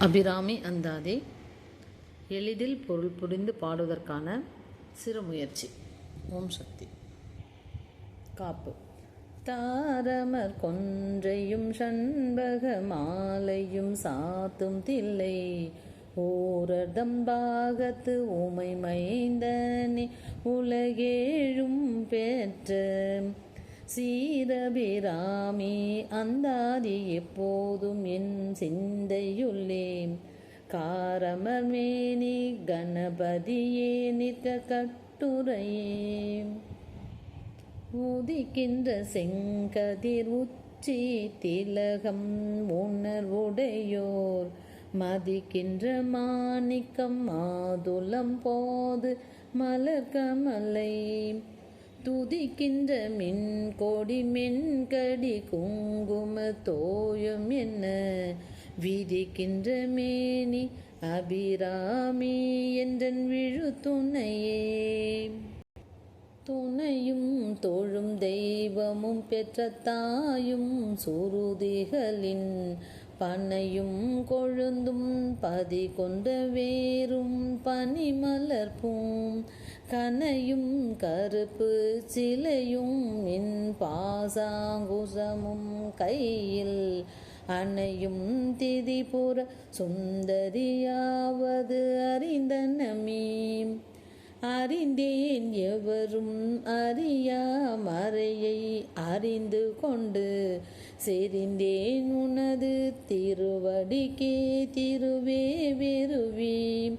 அபிராமி அந்தாதி. எளிதில் பொருள் புரிந்து பாடுவதற்கான சிறு முயற்சி. ஓம் சக்தி. காப்பு. தாரமர் கொன்றையும் சண்பக மாலையும் சாத்தும் தில்லை. ஓரதம் பாகத்து உமை மைந்தனே. உலகேழும் பெற்ற சீரபிராமே அந்தாதி எப்போதும் என் சிந்தையுள்ளே காரமர்மேனி கணபதியே நிற்க கட்டுரையே. உதிக்கின்ற செங்கதிர் உச்சி திலகம் உணர்வுடையோர். மதிக்கின்ற மாணிக்கம் மாதுளம் போது மலர்கமலை துதிக்கின்ற மின் கொடி மென்கடி குங்கும தோயம் என்ன? விதிக்கின்ற மேனி அபிராமி என்றன் விழு துணையே. துணையும் தோழும் தெய்வமும் பெற்ற தாயும் சுருதிகளின் பனையும் கொழுந்தும் பதி கொண்ட வேரும் பனிமலர்பூம் கனையும் கருப்பு சிலையும் மின் பாசாங்குசமும் கையில். அணையும் திதிபுர சுந்தரியாவது அறிந்தனமே அறிந்தேன் எவரும் அறியா மறையை அறிந்து கொண்டு செறிந்தேன் உனது திருவடிக்கே திருவே வெறுவி.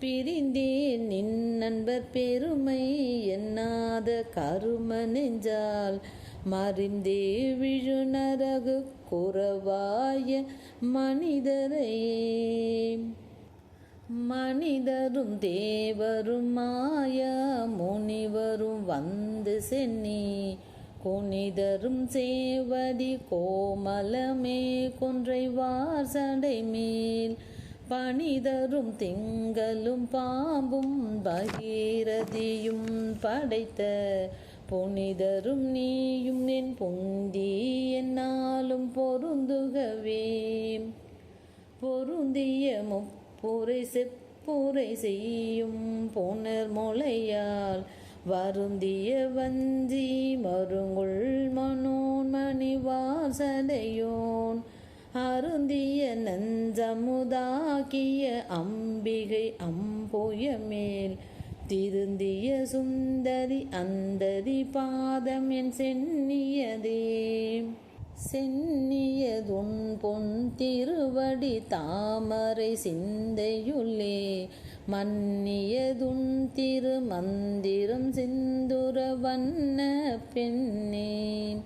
பிரிந்தேன் நின் நண்பர் பெருமை எண்ணாத கரும நெஞ்சால் மறிந்தே விழு நரகு குறவாய மனிதரையே. மனிதரும் தேவரும் மாய முனிவரும் வந்து சென்னி. குனிதரும் சேவடி கோமலமே கொன்றை வாசடை மேல். பணிதரும் திங்களும் பாம்பும் பகீரதியும் படைத்த. புனிதரும் நீயும் என் பொந்தி என்னாலும் பொருந்துகவே. பொருந்திய முப் பூரை செப்பூரை செய்யும் போனர் மொழையால் வருந்திய வஞ்சி மருங்குள் மனோன்மணி மணிவாசடையோன் அருந்திய நஞ்சமுதாக்கிய அம்பிகை அம்புய மேல் திருந்திய சுந்தரி அந்தரி பாதம் என் சென்னியதே. சென்னியதுன் பொன் திருவடி தாமரை சிந்தையுள்ளே மன்னியதுன் திருமந்திரம் சிந்துர வண்ண பெண்ணே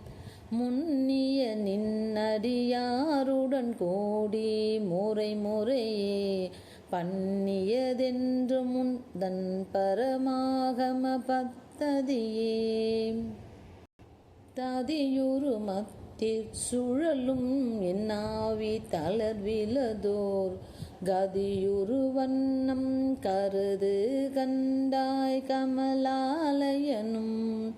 முன்னிய நின்னடியாருடன் கோடி முறை முறையே பன்னியதென்று முந்தன் பரமாகம பத்ததியே. ததியுரு மத் சுழலும் என்னாவி தளர்விலதோர் கதியுரு வண்ணம் கருது கண்டாய் கமலாலயனும்.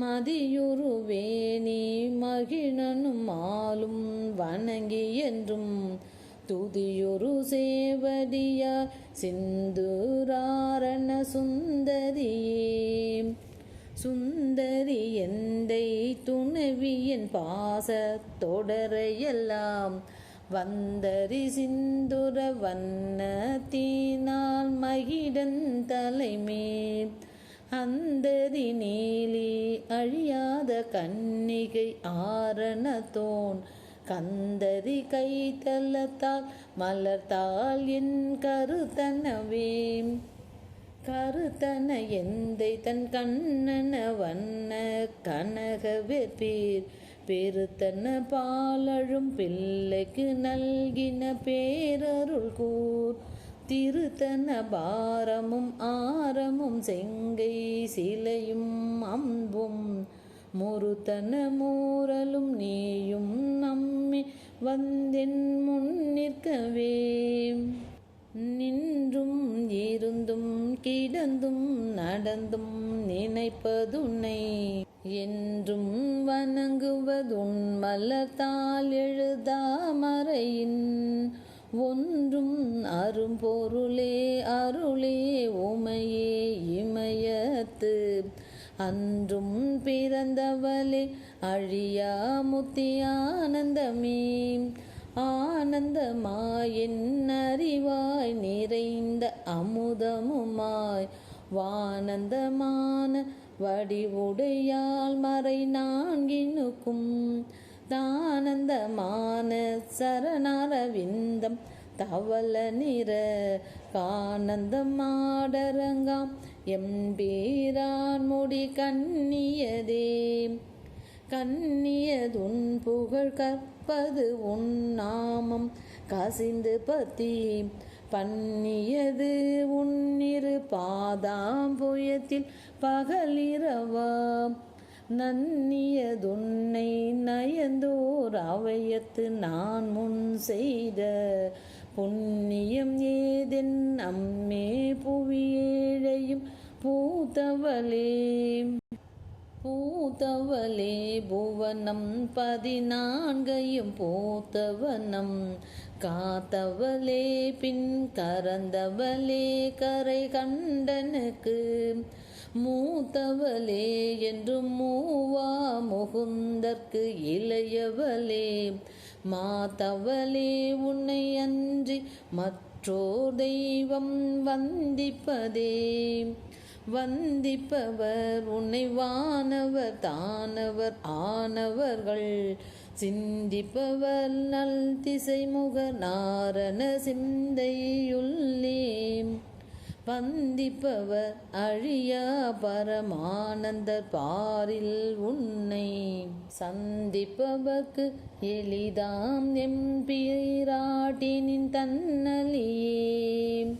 மதியுருவேணி மகிழனும் ஆளும் வணங்கி என்றும். துதியொரு சேவடியார் சிந்துராரண சுந்தரியே. சுந்தரி எந்தை துணவியின் பாச தொடரையெல்லாம் வந்தரி சிந்துர வண்ணத்தினால் மகிடன் தலைமேல் அந்தரி நீலி அழியாத கன்னிகை ஆரணத்தோன் கந்தரி கைத்தலத்தால் மலர்த்தால் என் கருத்தனவே கருத்தன எந்தை தன் கண்ணன வண்ண கனக வெற்பீர் பெருத்தன பாலழும் பிள்ளைக்கு நல்கின பேரருள் கூர். திருத்தன பாரமும் ஆரமும் செங்கை சிலையும் அம்பும். முருத்தன மூரலும் நீயும் நம்மி வந்தென் முன் நிற்கவே நின்றும் இருந்தும் கிடந்தும் நடந்தும் நினைப்பதுன்னை. என்றும் வணங்குவதுன் மலத்தால் எழுதாமறையின் ஒன்றும் அரும்பொருளே அருளே உமையே இமயத்து. அன்றும் பிறந்தவளே அழியா முத்தியானந்தமே ஆனந்தமாய் என்னறிவாய் நிறைந்த அமுதமுமாய். வானந்தமான வடிவுடையால் மறை நான்கினுக்கும். தானந்தமான சரணரவிந்தம் தவள நிற கானந்தமாடரங்காம். எம்பீரான் முடி கண்ணியதே. கண்ணியதுன் புகழ் கற்பது உன் நாமம். கசிந்து பத்தி பண்ணியது உன்னிரு பாதாம் புயத்தில் பகலிரவாம் நன்னியதுன்னை நயந்தோர் அவையத்து நான் முன் செய்த புண்ணியம் ஏதென் அம்மே புவியேழையும் பூத்தவளே. பூத்தவளே புவனம் பதினான்கையும் பூத்தவனம். காத்தவளே பின் கறந்தவளே கரை கண்டனுக்கு. மூத்தவளே என்று மூவா முகுந்தற்கு இளையவளே. மாத்தவளே உன்னை அன்றி மற்றோர் தெய்வம் வந்திப்பதே. வந்திப்பவர் உன்னை வானவர் தானவர் ஆனவர்கள். சிந்திப்பவர் நல் திசைமுக நாரண சிந்தையுள்ளேம் வந்திப்பவர் அழியா பரமானந்தர் பாரில் உன்னை. சந்திப்பவர்க்கு எளிதாம் எம்பிராட்டினின் தன்னலியே.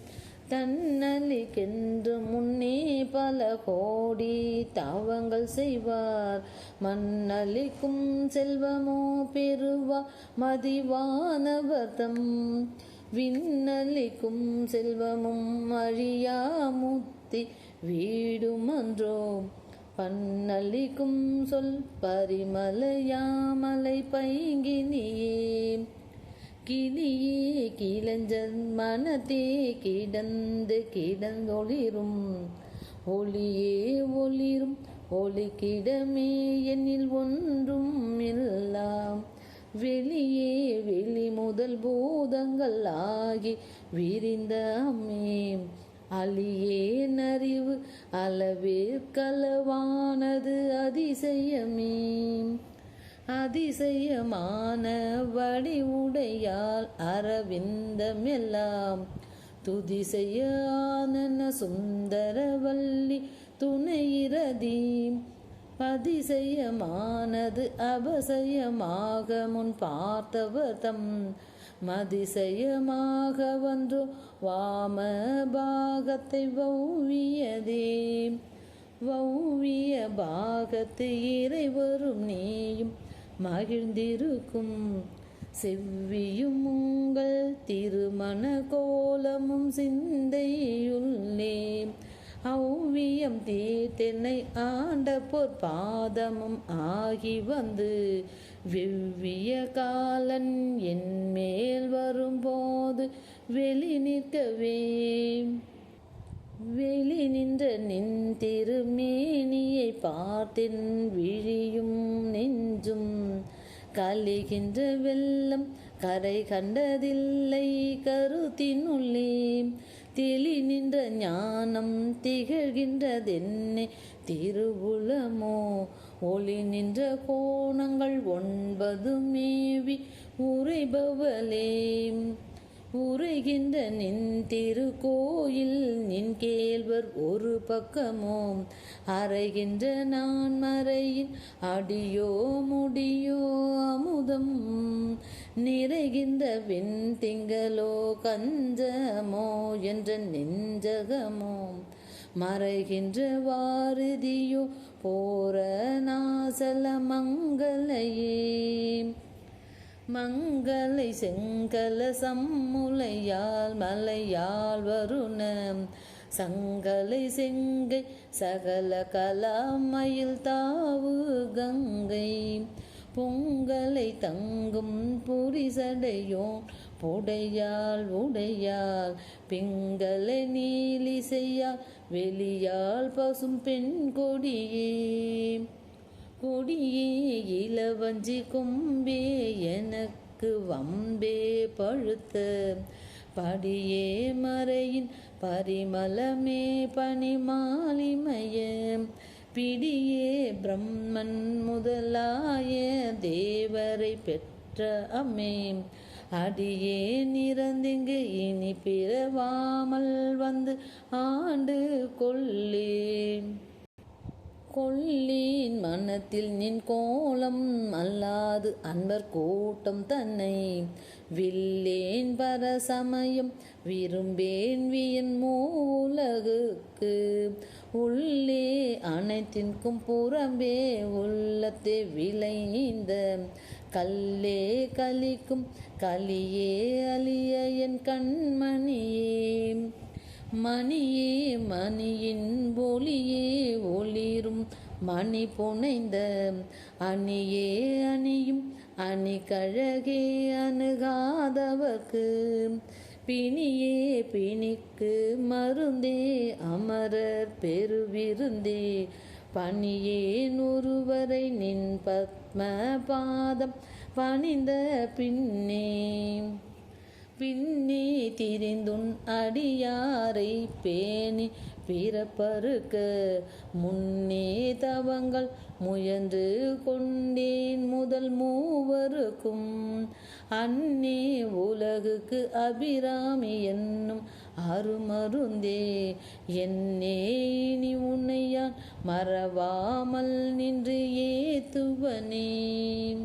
தன்னலிக்கென்று முன்னே பல கோடி தாவங்கள் செய்வார். மண்ணளிக்கும் செல்வமோ பெறுவா மதிவானவர்தம். விண்ணளிக்கும் செல்வமும் அழியா முத்தி வீடுமன்றோ. பன்னளிக்கும் சொல் பரிமலையாமலை பைங்கினியே. கிளியே கிளஞ்சன் மனத்தே கிடந்து கிடந்தொளிரும். ஒளியே ஒளிரும் ஒளி கிடமே என்னில் ஒன்றும் எல்லாம். வெளியே வெளி முதல் பூதங்கள் ஆகி விரிந்த அம்மே அழியே நறிவு அளவிற்களவானது அதிசயமே. அதிசயமான வடிவுடையால் அரவிந்தம் எல்லாம். துதிசையான சுந்தரவல்லி துணையிரதி அதிசயமானது அபசயமாக முன் பார்த்தவர்தம் மதிசயமாக வந்தோ வாம பாகத்தை வௌவியதே வௌவிய பாகத்து இறைவரும் நீயும். மகிழ்ந்திருக்கும். செவ்வியும் உங்கள் திருமண கோலமும் சிந்தையுள்ளே. ஔவியம் தீர்த்தென்னை ஆண்ட பொற்பாதமும் ஆகி வந்து வெவ்விய காலன் என் மேல் வரும்போது வெளி நிற்கவே. வெளி நின்ற நின் திருமேனியை பார்த்தென் விழியும் நெஞ்சும். கலிகின்ற வெள்ளம் கரை கண்டதில்லை கருத்தினுள்ளே. தெளி நின்ற ஞானம் திகழ்கின்றதென்னை. திருவுளமோ ஒளி நின்ற கோணங்கள் ஒன்பது மேவி உரைபவலே உருகின்ற நின் திருக்கோயில் நின் கேள்வர் ஒரு பக்கமோ அறைகின்ற நான் மறையின் அடியோ முடியோ அமுதம். நிறைகின்ற வெண் திங்களோ கஞ்சமோ என்ற நெஞ்சகமோ. மறைகின்ற வாரதியோ போர நாசல மங்களையே. மங்களை செங்கல சம்முலையால் மலையால் வருண. சங்கலை செங்கை சகல கலாமயில் தாவு கங்கை. பொங்கலை தங்கும் புரிசடையோன் புடையால் உடையால். பிங்கலை நீலிசையால் வெளியால் பசும் பெண் கொடியே. கொடியே இளவஞ்சி கொம்பே எனக்கு வம்பே பழுத்த படியே மறையின் பரிமளமே பனிமாலிமய பிடியே பிரம்மன் முதலாய தேவரை பெற்ற அமே அடியே நிறந்திங்கு இனி பிறவாமல் வந்து ஆண்டு கொள்ளே. கொள்ளேன் மனத்தில் நின் கோலம் அல்லாது அன்பர் கூட்டம் தன்னை. வில்லேன் பர சமயம் விரும்பேன் வியன் மூலகுக்கு. உள்ளே அனைத்திற்கும் புறம்பே உள்ளத்தை விளைந்த கல்லே கலிக்கும் கலியே அலிய என் கண்மணியே. மணியே மணியின் ஒளியே ஒளிரும். மணி புனைந்த அணியே அணியும். அணி கழகே அணுகாதவர்க்கு. பிணியே பிணிக்கு மருந்தே அமரர் பெருவிருந்தே. பணியேன் ஒருவரை நின் பத்ம பாதம் பணிந்த பின்னே. பின்னே திரிந்துன் அடியாரை பேணி பிறப்பருக்க முன்னே தவங்கள் முயன்று கொண்டேன் முதல் மூவருக்கும். அன்னே உலகுக்கு அபிராமி என்னும் அருமருந்தே. என்னே இனி உன்னையான் மறவாமல் நின்று ஏத்துவனே.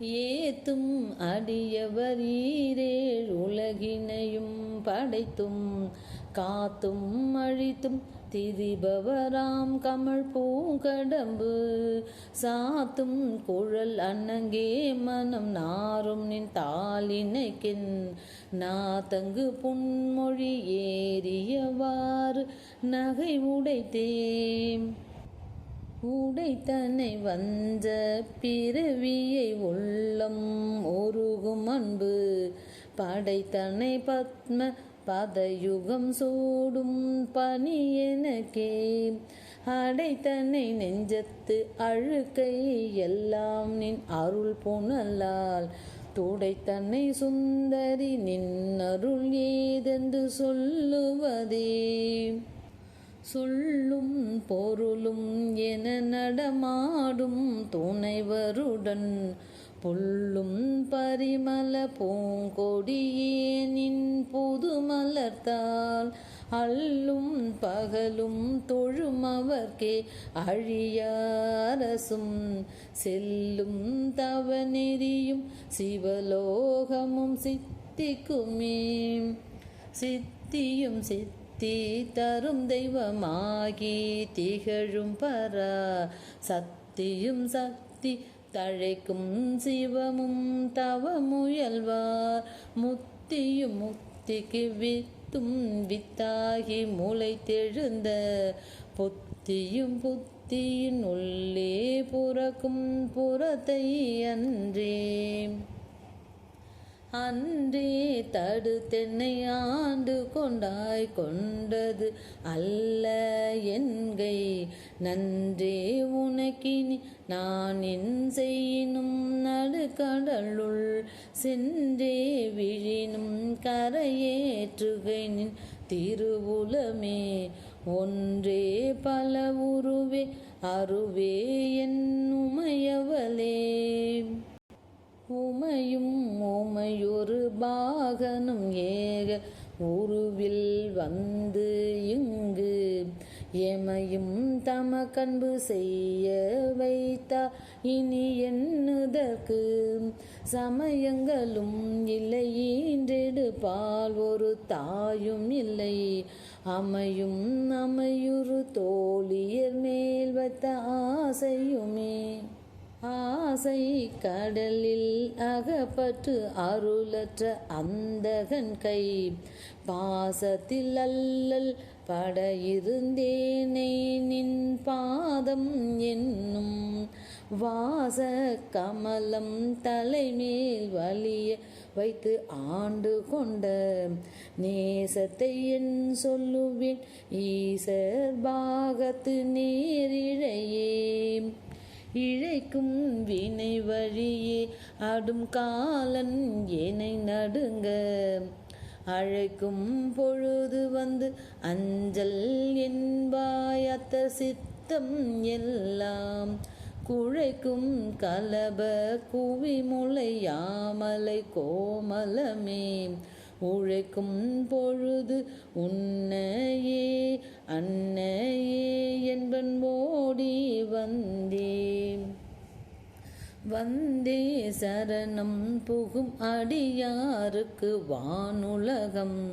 ஏத்தும் அடியவரீரேழ் உலகினையும் படைத்தும் காத்தும் அழித்தும் திரிபவராம் கமல் பூங்கடம்பு சாத்தும் குழல் அன்னங்கே மனம் நாரும் நின் தாளினைக்கின். நாத்தங்கு புன்மொழி ஏறியவாறு நகை உடைத்தேன். உடைத்தனை வந்த பிறவியை உள்ளம் ஒருகும் அன்பு. படைத்தனை பத்ம பதயுகம் சூடும் பணி எனக்கே. அடைத்தனை நெஞ்சத்து அழுக்கை எல்லாம் நின் அருள் புனலால். துடைத்தன்னை சுந்தரி நின் அருள் ஏதென்று சொல்லுவதே. சொல்லும் பொருளும் என நடமாடும் துணைவருடன் புல்லும் பரிமல பூங்கொடியே நின் புது மலர்த்தால் அல்லும் பகலும் தொழும் அவர்க்கே அழியாரசும் செல்லும் தவநெறியும் சிவலோகமும் சித்திக்குமே. சித்தியும் சித்தி முக்தி தரும் தெய்வமாகி திகழும் பரா. சக்தியும் சக்தி தழைக்கும் சிவமும் தவமுயல்வார். முத்தியும் முக்திக்கு வித்தும் வித்தாகி முளைத்தெழுந்த புத்தியும் புத்தியின் உள்ளே புறக்கும் புறத்தை அன்றே. அன்றே தடுத்தென்னை ஆண்டு கொண்டாய் கொண்டது அல்ல என்கை. நன்றே உனக்கினி நான் என் செய்யினும் நடுக்கடலுள் சென்றே விழினும் கரையேற்றுகையின் திருவுலமே ஒன்றே பல உருவே அருவே என் உமையவளே. உமையும் உமையொரு பாகனும் ஏக உருவில் வந்து இங்கு எமையும் தம கண்பு செய்ய வைத்தா. இனி என்னதற்கு சமயங்களும் இல்லை ஈன்றெடுப்பால் ஒரு தாயும் இல்லை. அமையும் அமையுறு தோழியர் மேல் வைத்த ஆசையுமே. ஆசை கடலில் அகப்பட்டு அருளற்ற அந்தகன் கை. பாசத்தில் அல்லல் பட இருந்தேனே நின் பாதம் என்னும் வாச கமலம் தலைமேல் வலிய வைத்து ஆண்டு கொண்ட நேசத்தை என் சொல்லுவேன். ஈசர் பாகத்து நேரிழையே. இழைக்கும் வினை வழியே ஆடும் காலன் என்னை நடுங்க. அழைக்கும் பொழுது வந்து அஞ்சல் என்பாயத்த சித்தம் எல்லாம். குழைக்கும் கலப குவி முளையாமலை கோமலமே. உழைக்கும் பொழுது உன்னையே அன்னையே என்பன் ஓடி வந்தேன். வந்தே சரணம் புகும் அடியாருக்கு வானுலகம்.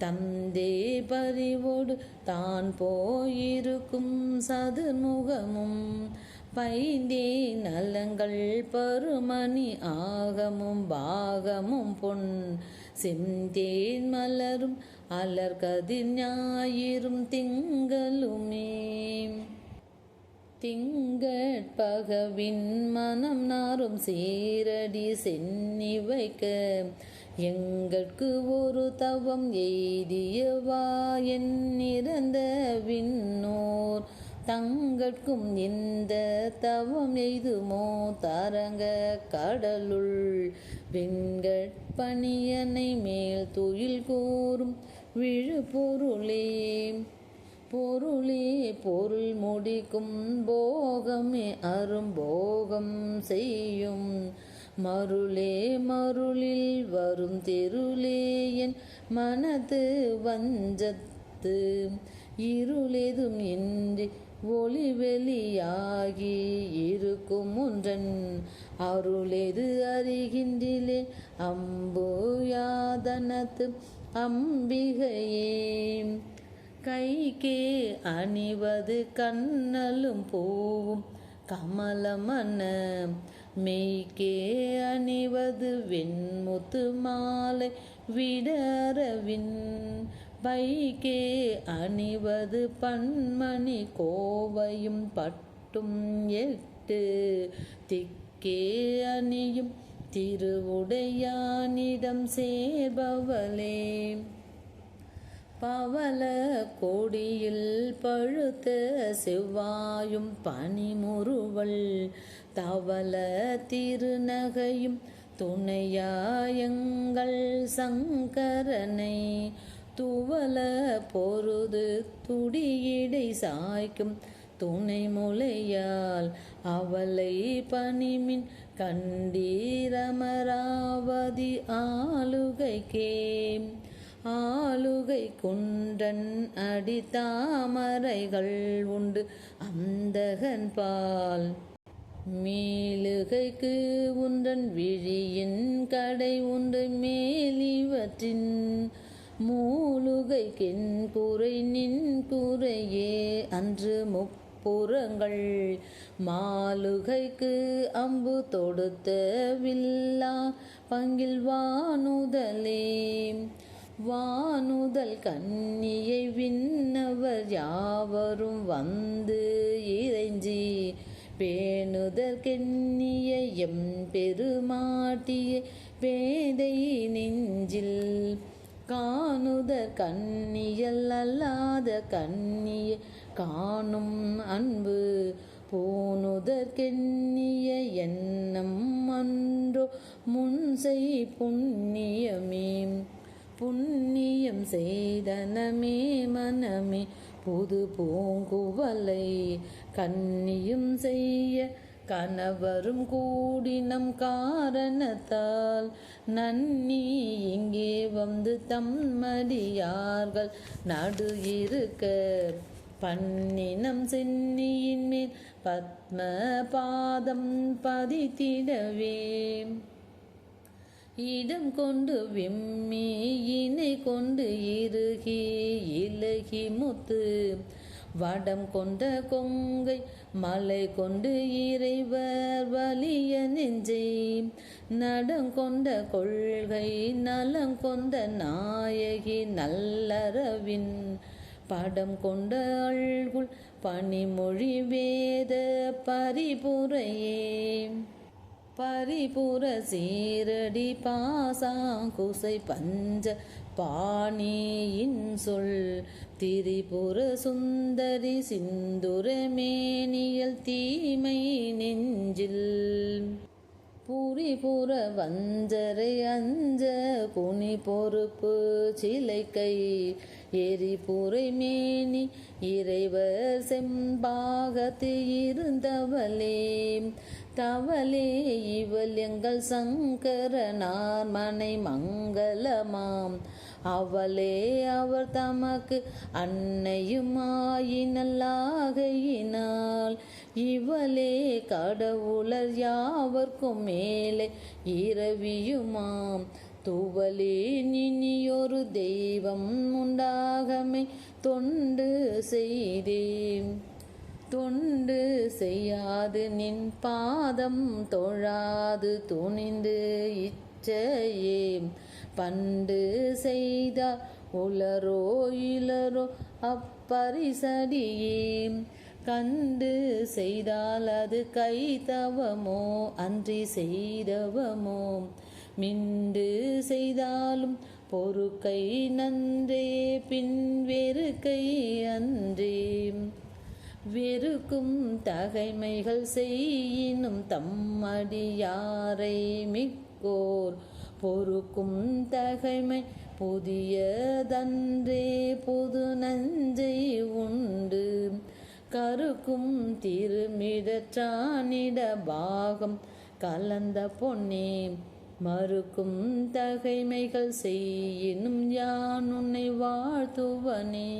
தந்தே பறிவோடு தான் போயிருக்கும் சதுமுகமும். பைந்தே நலங்கள் பருமணி ஆகமும் பாகமும் பொன். செந்தேன் மலரும் அலர் அலர்கதிர் ஞாயிறும் திங்களுமே. திங்கட்பகவின் மனம் நாரும் சீரடி சென்னி வைக்க. எங்கட்கு ஒரு தவம் எய்தியவா என் நிறந்த விண்ணோர். தங்கட்கும் இந்த தவம் எய்துமோ தரங்க கடலுள். வெண்கட்பணியனை மேல் தொழில் கூறும் விழு பொருளே. பொருளே பொருள் முடிக்கும் போகமே அரும்போகம் செய்யும். மருளே மருளில் வரும் தெருளே என் மனது வஞ்சத்து. இருளேதும் இன்றி ஒளி வெளியாகி இருக்கும் ஒன்றன் அருளெது அறிகின்றிலே. அம்பு யாதனத்து அம்பிகையே. கைக்கே அணிவது கண்ணலும் பூவும் கமலமன மெய்க்கே அணிவது வெண்முத்து மாலை விடரவின் வைகே அணிவது பன்மணி கோவையும் பட்டும் எட்டு. திக்கே அணியும் திருவுடையானிடம் சேர்பவளே. பவல கொடியில் பழுத்த செவ்வாயும் பனிமுறுவல். தவள திருநகையும் துணையாயங்கள் சங்கரனை. துவல பொருது துடியிடை சாய்க்கும் துணை முலையால் அவளை பணிமின் கண்டீரமராவதி ஆளுகைக்கே ஆளுகை குன்றன் அடி தாமரைகள் உண்டு அந்தகன் பால். மேலுகைக்கு உன்றன் விழியின் கடை உண்டு மேலிவற்றின் மூலுகைக்கின் குறை நின் குறையே அன்று முப்புறங்கள் மாலுகைக்கு அம்பு தொடுத்த வில்லா பங்கில் வானுதலே. வானுதல் கன்னியை விண்ணவர் யாவரும் வந்து இறைஞ்சி. பேணுதற்கெண்ணிய எம் பெருமாட்டிய. பேதை நெஞ்சில் காணுதற் கண்ணியல் அல்லாத கண்ணிய காணும் அன்பு போனுதற்கெண்ணிய எண்ணம் அன்றோ முன்செய் புண்ணியமே. புண்ணியம் செய்தனமே மனமே. புது பூங்குவலை கண்ணியும் செய்ய கணவரும் கூடினம் காரணத்தால் நன்னி இங்கே வந்து தம்மடியார்கள். நடு இருக்க பன்னினம் சென்னியின் மேல் பத்ம பாதம் பதித்திடவே. இடம் கொண்டு விம்மி இணை கொண்டு இறுகி இலகி முத்து வடம் கொண்ட கொங்கை மலை கொண்டு இறைவர் வலிய நெஞ்சை. நடங்கொண்ட கொள்கை நலம் கொண்ட நாயகி நல்லறவின். படம் கொண்ட அழ்குள் பனிமொழி வேத பரிபுரையே. பரிபுர சீரடி பாசாங்குசை பஞ்ச பாணியின் சொல் திரிபுர சுந்தரி சிந்துரமேனியல் தீமை நெஞ்சில். புரிபுற வஞ்சரை அஞ்ச குனி பொறுப்பு சிலைக்கை எரிபுரை மேனி இறைவர் செம்பாகத்து இருந்தவளே. தவலே இவள் எங்கள் சங்கரனார் மனை மங்களமாம். அவளே அவர் தமக்கு அன்னையுமாயினல்லாகையினால். இவளே கடவுளர் யாவர்க்கும் மேலே இரவியுமாம். துவலே நினியொரு தெய்வம் உண்டாகமே தொண்டு செய்தேன். தொண்டு செய்யாது. நின் பாதம் தொழாது. துணிந்து இச்சையே பண்டு செய்த உலரோ இளரோ அப்பரிசடியே. கண்டு செய்தால் அது கைதவமோ? அன்றி செய்தவமோ? மிண்டு செய்தாலும் பொறுக்கை நன்றே. பின் வெறுக்கை அன்றே. வெறுக்கும் தகைமைகள் செய்யினும் தம்மடியாரை மிக்கோர். பொறுக்கும் தகைமை புதியதன்றே புது நஞ்சை உண்டு. கருக்கும் திருமிடற்றானிட பாகம் கலந்த பொன்னே. மறுக்கும் தகைமைகள் செய்யினும் யான் உன்னை வாழ்த்துவனே.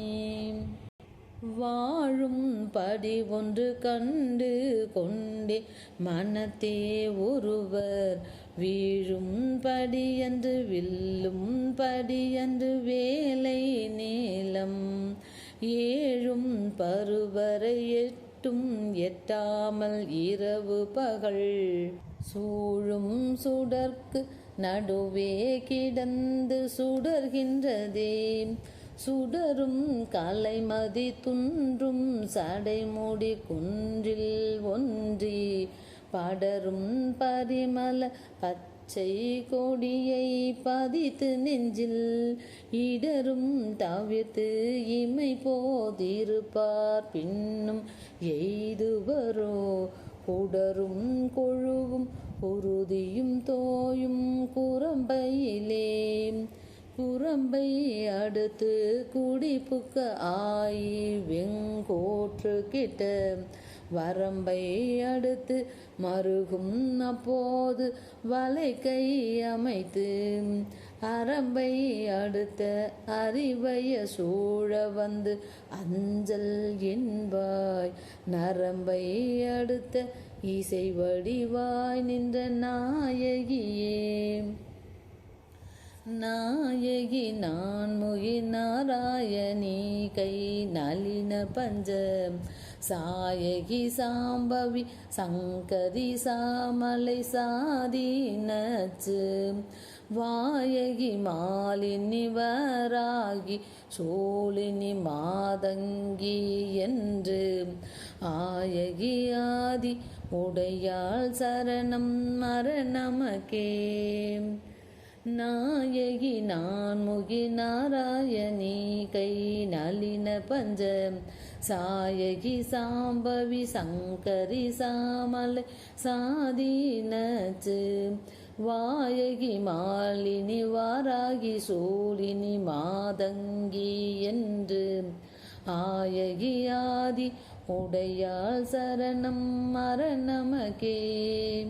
வாழும் படி ஒன்று கண்டு கொண்டே மனத்தே ஒருவர் வீழும் படியன்று வில்லும் படியன்று வேலை நீளம். ஏழும் பருவரை எட்டும் எட்டாமல் இரவு பகல். சூழும் சுடர்க்கு நடுவே கிடந்து சுடர்கின்றதே சுடரும் கலைமதி துன்றும் சடைமுடி குன்றில் ஒன்றி படரும் பரிமல பச்சை கொடியை பதித்து நெஞ்சில் இடரும் தவிர்த்து இமை போதிருப்பார். பின்னும் எய்துவரோ குடரும் கொழுவும் உறுதியும் தோயும் குரம்பையிலே குரம்பை அடுத்து குடிப்புக்க ஆயி வெங்கோற்று கிட்ட வரம்பை அடுத்து மருகும் அப்போது வலை கை அமைத்து அரம்பை அடுத்த அறிவைய சூழ வந்து அஞ்சல் என்பாய். நரம்பை அடுத்த இசை வடிவாய் நின்ற நாயகியே. நாயகி நான்முகி நாராயணி கை நளின பஞ்ச சாயகி சாம்பவி சங்கரி சாமலை சாதீனச்சு வாயகி மாலினி வராகி சோழினி மாதங்கி என்று. ஆயகி ஆதி உடையாள் சரணம் மரணமகே நாயகி நான்முகி நாராயணி கை நளின பஞ்ச சாயகி சாம்பவி சங்கரி சாமலை சாதீனச்சு. வாயகி மாலினி வாராகி சூழினி மாதங்கி என்று. ஆயகி ஆதி உடையால் சரணம் மரணமகே.